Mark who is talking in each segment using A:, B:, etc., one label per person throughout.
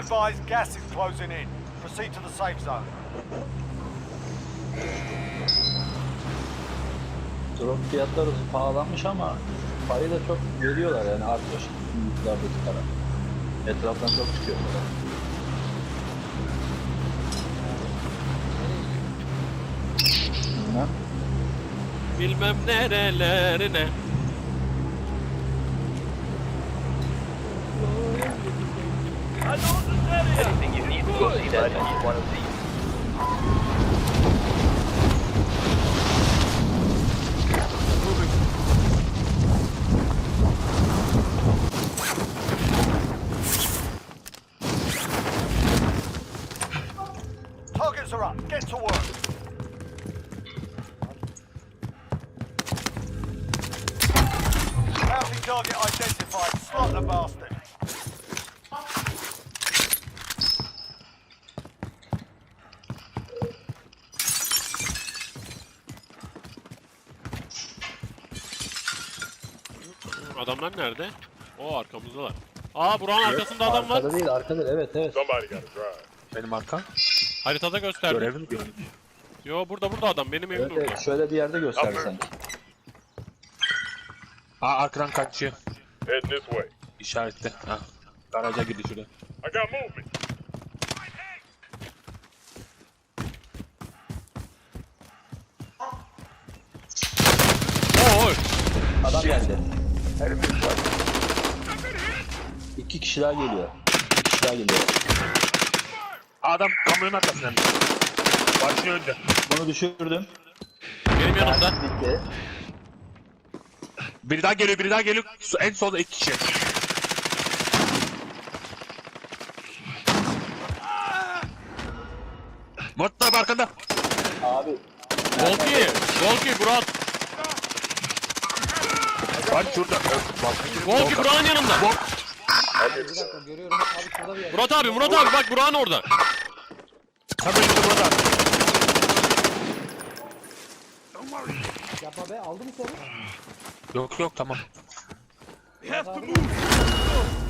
A: advised, gas is closing in. Proceed to the safe zone.
B: Drone fiyatları pahalanmış ama parayı da çok veriyorlar yani artıyor yüklerdeki para. Etraftan çok çıkıyor para. Bilmem.
C: Bilmem nerelerine.
D: Anything you need go see that you want to see.
A: Targets are up. Get to work. Target identified. Slot the bastard.
C: Adamlar nerede? O arkamızdalar. Aa buranın arkasında adam var.
B: Arkada değil arkada evet evet.
E: Somebody got to drive.
F: Benim arkam.
C: Haritada gösterdi.
F: Görevim görevim.
C: Yo burada burada adam benim evim
B: Evet,
C: burada.
B: evet şöyle bir yerde gösterdi sanki.
F: Aa arkadan kaçıyor.
E: Heading this way.
F: İşaretle. Ha. Garaja gidiyor şurada.
E: I got movement.
C: Oo, oy.
B: Adam geldi. İki kişi daha geliyor. İki kişi daha geliyor.
F: Adam kamyonun arkasında. Başlıyor önde.
B: Bunu düşürdüm.
C: Benim yanımda.
B: Bitti.
F: Biri daha geliyor, biri daha geliyor. En solda iki kişi. Murat abi arkanda.
B: Abi
C: Volki. Volki Burak.
F: Var şurada.
C: Volki Burak'ın yanında. Murat abi Murat abi bak Burak'ın orada.
F: Önünde Murat abi.
G: Yapma be aldı mı seni?
F: Yok yok tamam.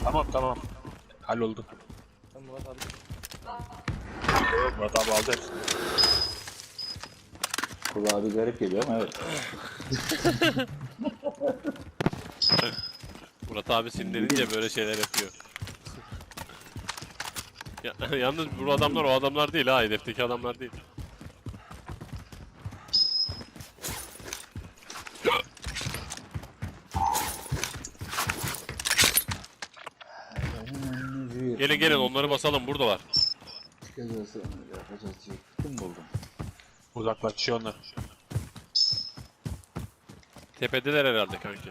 F: Tamam tamam. Halloldu.
G: Ben Murat abi.
F: Murat abi aldı hepsini.
B: kulağa bir garip geliyor ama evet.
C: Murat abi sinirlenince böyle şeyler yapıyor. Ya, yalnız bu adamlar o adamlar değil ha hedefteki adamlar değil. Gelin gelin onları basalım buradalar.
B: Çıkacağız yapacağız. Kim buldum?
F: Uzaklaşıyor onlar.
C: Tepedeler herhalde kanki.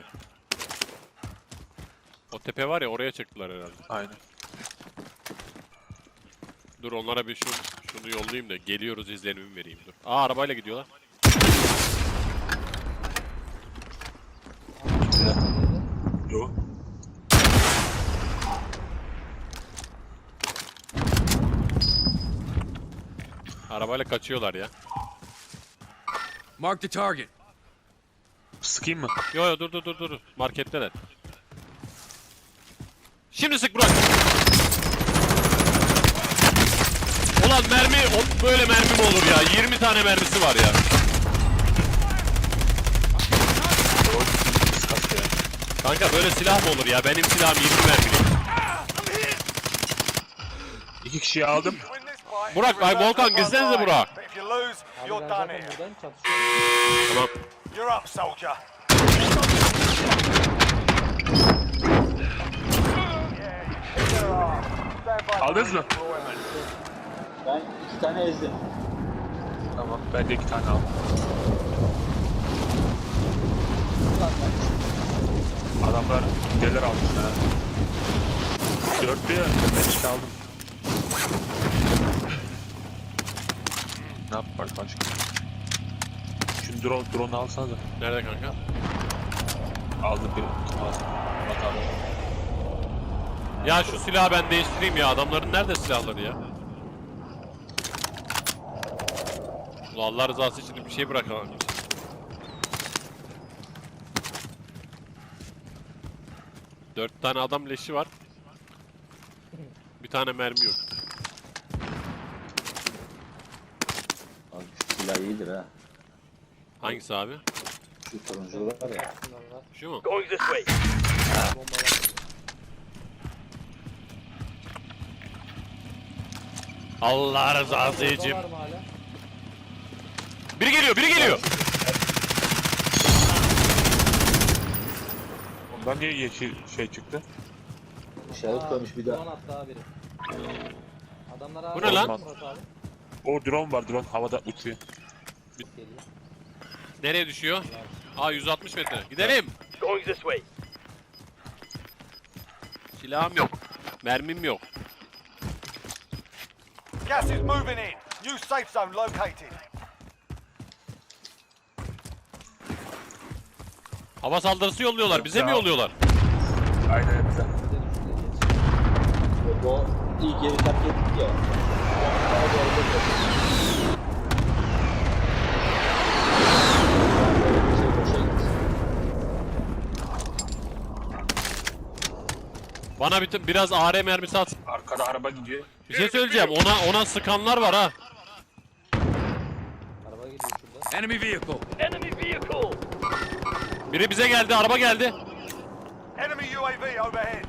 C: O tepe var ya oraya çıktılar herhalde.
F: Aynen.
C: Dur onlara bir şu, şunu yollayayım da geliyoruz izlenimi vereyim dur. Aa arabayla gidiyorlar.
F: Yok.
C: Arabayla kaçıyorlar ya.
H: Mark the target.
F: Sıkayım mı?
C: Yo yo dur dur dur dur. Marketteler. Şimdi sık Burak. Ulan mermi o, böyle mermi mi olur ya? 20 tane mermisi var ya. Kanka böyle silah mı olur ya? Benim silahım 20 mermili.
F: İki kişiyi aldım.
C: Burak, ay Volkan, gitsenize. Burak.
A: İf you lose, you're done here.
C: Tamam.
A: You're up, soldier.
F: Aldınız mı?
B: Ben iki tane ezdim.
F: Tamam. Ben de iki tane aldım. Adamlar gelir almış ha. Dörtlü ya. Ben iki aldım. Ne yapar başka? Şu drone, drone alsanıza.
C: Nerede kanka?
F: Aldım bir. Aldım. Bak abi.
C: Ya şu silahı ben değiştireyim ya. Adamların nerede silahları ya? Ulan Allah rızası için bir şey bırakalım. Dört tane adam leşi var. Bir tane mermi yok.
B: Abi şu silah iyidir ha.
C: Hangisi abi?
B: Şu turuncu var ya.
C: Şu mu?
D: Going this way.
G: Bombalar.
C: Allah rızası için. Biri geliyor, biri geliyor.
F: Ondan niye yeşil şey çıktı?
B: İşaret koymuş bir daha.
G: Drone attı daha biri. Adamlar
C: Bu ne lan?
G: Murat abi.
F: O drone var drone havada uçuyor.
G: Geliyor.
C: Nereye düşüyor? Aa 160 metre. Gidelim.
D: Going this way.
C: Silahım yok. Mermim yok.
A: Gas is moving in. New safe zone located.
C: Hava saldırısı yolluyorlar. Bize mi yolluyorlar?
F: Aynen bize.
B: O ilk yeri terk ettik ya. Bana
C: bir biraz AR mermisi at.
F: Arkada araba gidiyor.
C: Bir şey söyleyeceğim. Ona ona sıkanlar var ha.
G: Araba gidiyor şurada.
E: Enemy vehicle.
D: Enemy vehicle.
C: Biri bize geldi. Araba geldi.
A: Enemy UAV overhead.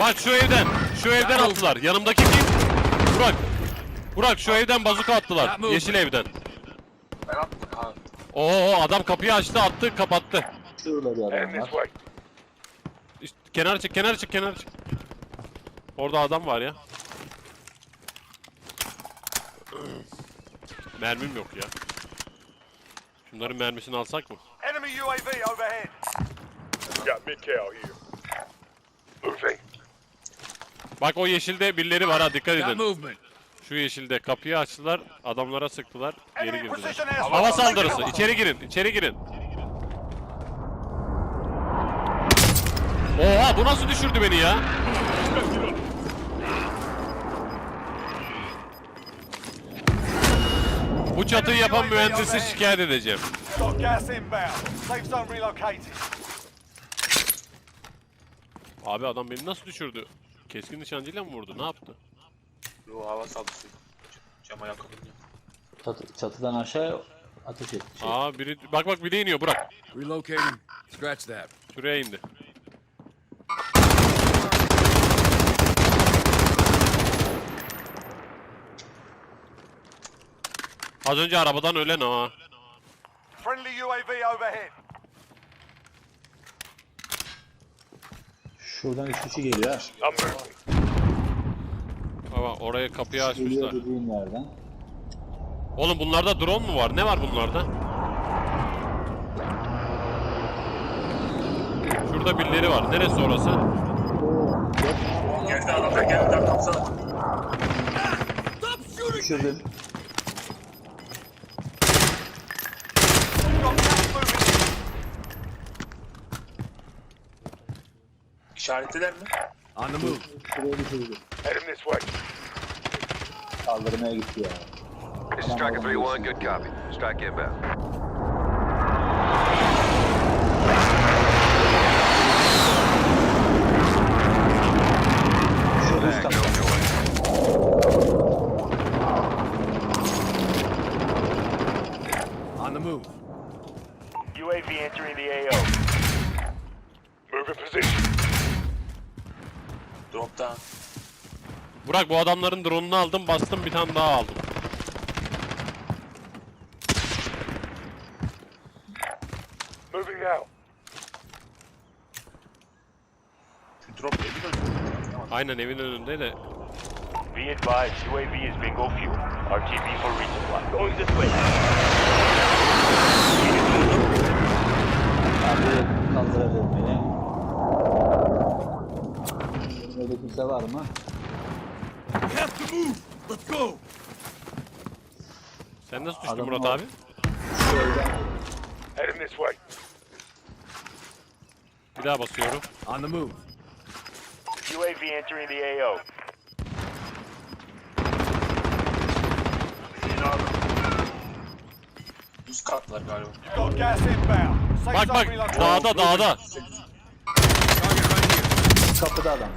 C: Bak şu evden. Şu evden attılar. Yanımdaki kim? Burak. Burak şu evden bazuka attılar. Yeşil evden.
F: Ben attım abi.
C: Oo adam kapıyı açtı, attı, kapattı.
B: Şurada bir adam var.
C: İşte, kenara çık, kenara çık, kenara çık. Orada adam var ya. Mermim yok ya. Şunların mermisini alsak mı?
A: Enemy UAV overhead.
E: Got mid cal here. Moving.
C: Bak o yeşilde birileri var ha dikkat edin. Şu yeşilde kapıyı açtılar, adamlara sıktılar, geri girdiler. Hava saldırısı, içeri girin, içeri girin. Oha bu nasıl düşürdü beni ya? Bu çatıyı yapan mühendisi şikayet edeceğim. Abi adam beni nasıl düşürdü? Keskin nişancıyla mı vurdu? Ne yaptı?
F: Yo hava saldırısı. Cama yakın.
B: Çatı, çatıdan aşağı ateş etti. Şey.
C: Aa biri bak bak biri iniyor Burak.
E: Relocating. Scratch that.
C: Şuraya indi. Az önce arabadan ölen ha.
A: Friendly UAV overhead.
B: Şuradan üç kişi geliyor ha.
C: Baba oraya kapıyı açmışlar.
B: yerden.
C: Oğlum bunlarda drone mu var? Ne var bunlarda? Şurada birileri var. Neresi orası?
F: Geldi adam da geldi.
B: Düşürdüm.
A: Moving in.
F: İşaretliler mi?
E: On the move.
B: Şuraya düşürdüm.
E: Heading this way.
B: Kaldırmaya gitti ya.
H: This is Striker 3-1, good copy. Strike inbound.
B: Şurada
H: Back,
B: katta.
H: go.
E: On the move.
A: UAV entering the AO.
E: Move in position.
F: Dropta.
C: Burak bu adamların drone'unu aldım. Bastım bir tane daha aldım.
E: Moving now.
F: Şu drop evi dönüyor.
C: Aynen evin önünde de.
A: Be advised, UAV is bingo fuel. RTB for resupply.
D: Going this way.
B: Abi kaldırabilir beni. Kimse var mı?
E: Have to move. Let's go.
C: Sen nasıl düştün
B: Adam
C: Murat
B: var.
C: abi?
E: Heading this way.
C: Bir daha basıyorum.
E: On the move.
A: UAV entering the AO.
E: Our
F: katlar galiba.
E: Got gas inbound. Safe
C: Bak
E: zone
C: bak
E: relocated.
C: dağda dağda.
B: Kapıda adam.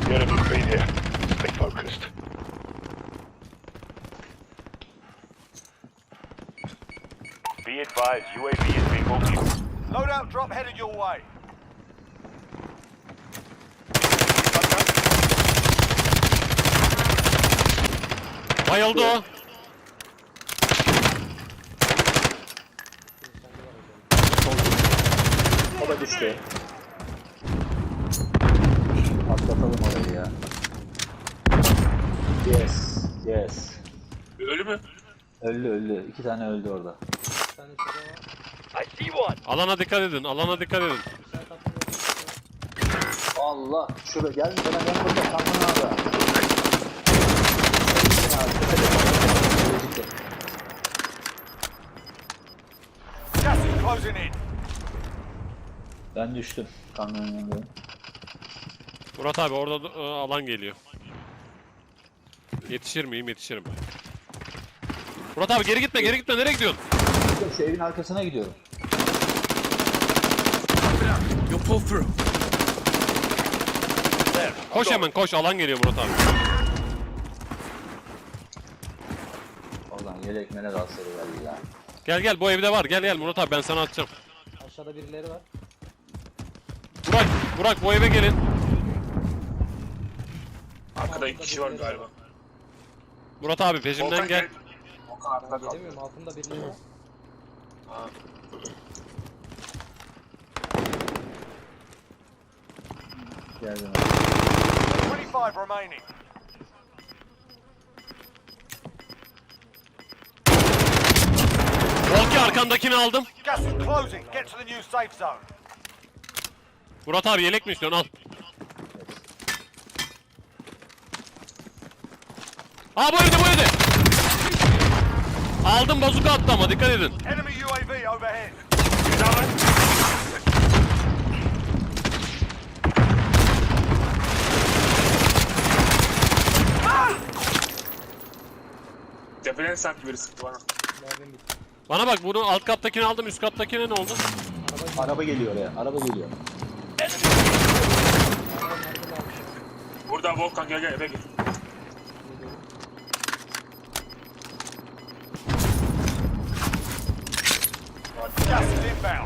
A: The enemy's been here. Stay focused. Be advised, UAV is bingo fuel.
E: Loadout drop headed your way.
C: Bayıldı o.
B: O da düştü. Atlatalım orayı ya. Yes. Yes.
F: Ölü mü?
B: Öldü öldü. İki tane öldü orada.
G: Bir tane şurada var.
D: I see one.
C: Alana dikkat edin. Alana dikkat edin.
B: Allah. Şurada gelmeden ben burada kamyon ağda.
E: Gas is closing in.
B: Ben düştüm. Kamyonun yanındayım.
C: Murat abi orada da- e, alan geliyor. Yetişir miyim? Yetişirim. Murat abi geri gitme geri gitme nereye gidiyorsun?
B: Şu evin arkasına gidiyorum.
E: You'll pull through.
C: Koş hemen koş alan geliyor Murat abi.
B: Oradan yelek melek alsaydı geldi ya.
C: Gel gel bu evde var gel gel Murat abi ben sana atacağım.
G: Aşağıda birileri var.
C: Burak Burak bu eve gelin.
F: Arkada iki kişi var galiba.
C: Murat abi peşimden
F: Volkan
C: gel.
F: Volkan arkada kaldı.
G: Gelemiyorum altında birileri var.
F: Ha.
B: Geldim.
E: 25 remaining.
C: Volki arkandakini aldım.
E: Gas is closing. Get to the new safe zone.
C: Murat abi yelek mi istiyorsun al. Aa bu evde bu evde. Aldım bazuka attı ama dikkat edin.
E: Enemy UAV overhead.
F: Tepeden sanki biri sıktı bana.
G: Mermim bitti.
C: Bana bak bunu alt kattakini aldım üst kattakine ne oldu?
B: Araba geliyor oraya. Araba geliyor.
F: Burada Volkan gel gel eve gel.
E: Gas is inbound.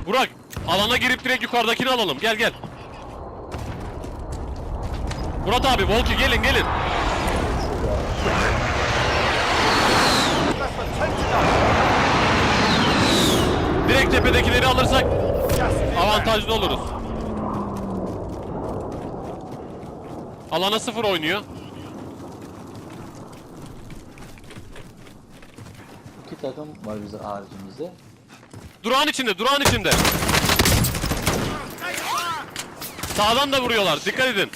C: Burak alana girip direkt yukarıdakini alalım gel gel. Murat abi Volki gelin gelin.
E: Less than 10 to go.
C: Direkt tepedekileri alırsak avantajlı oluruz. Alana sıfır oynuyor.
B: İki takım var bize haricimizde.
C: Durağın içinde, durağın içinde. Sağdan da vuruyorlar. Dikkat edin.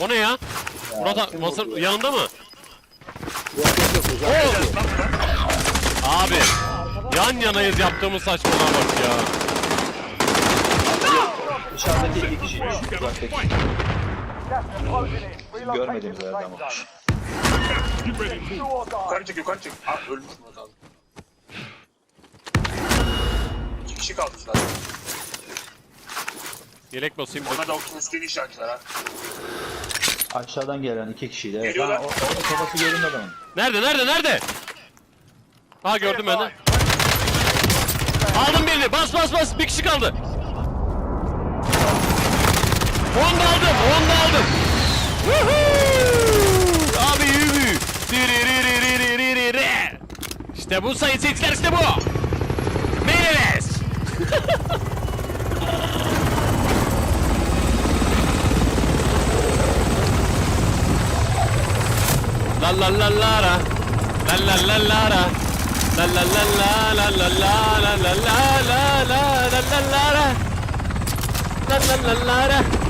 C: O ne ya? Murat masa ya. yanında mı? Abi yan yanayız yaptığımız saçmalığa bak ya.
B: Dışarıdaki iki kişi. Uzaktaki. Görmediğimiz yerde ama.
F: Yukarı çık yukarı çık. Aa ölmüş Murat abi. İki kişi kaldı zaten.
C: Yelek basayım.
F: Ona da okun istediği işaretler ha.
B: Aşağıdan gelen iki kişiydi. Evet.
F: Geliyorlar.
B: Ha, o, orada kafası göründü adamın.
C: Nerede, nerede, nerede? Ha gördüm ben de. Aldım birini. Bas bas bas. Bir kişi kaldı. Onu da aldım. Onu da aldım. Abi yürü. İşte bu sayın seyirciler işte bu. Meyleles. La la la la La la la la la La la la la la la la la la la la la la la la La la la la la